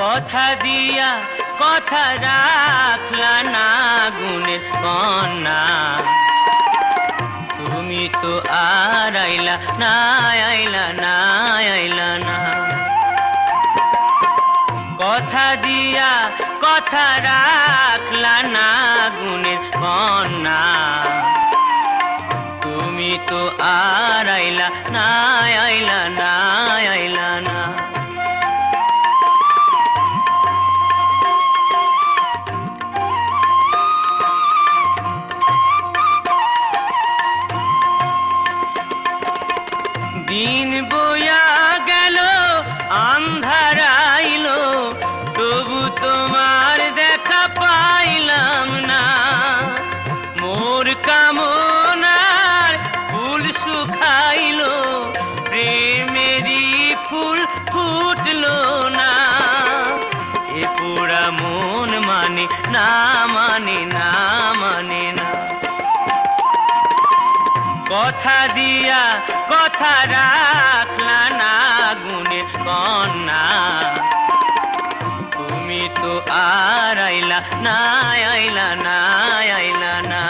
কথা দিয়া, কথা রাখলা না গুণের কন্যা। তুমি তো আর আইলা না আইলা না। আইলা না কথা দিয়া, কথা রাখলা না গুণের কন্যা। তুমি তো আর আইলা না আইলা দিন বইয়া গেল, আন্ধার আইলো, তবু তোমার দেখা পাইলাম না। মোর কামনার ফুল শুকাইলো, প্রেমেরই ফুল ফুটলো না। এ পুরা মন মানে না মানে না মানে না। কথা দিয়া রাখলা না গুণে কন্যা। তুমি তো আর আইলা না আইলা না আইলা না।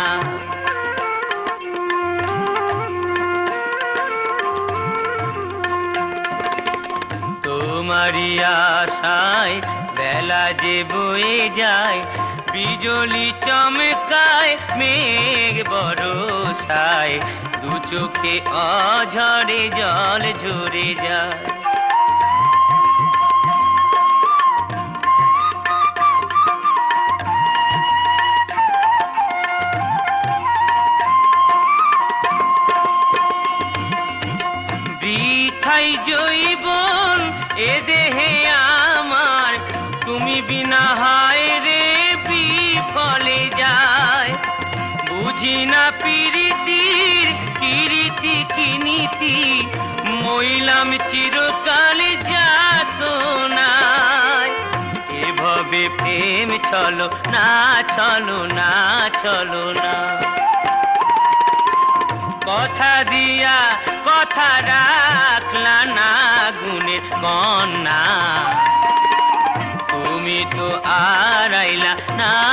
তোমারই আশায় বেলা যে বয়ে যায়, বিজলি চমকায়, মেঘ বরসায় দু চোখে অঝরে জল ঝরে যায়। বৃথাই জৈবন এ দেহে আমার, তুমি বিনা হায় রে বিফলে যায়। বুঝি না কি নীতি, মইলাম চিরকাল যাত না এভাবে প্রেম চলো না চলো না চলো না। কথা দিয়া কথা রাখলা না গুণের কন্যা। তুমি তো আর আইলা না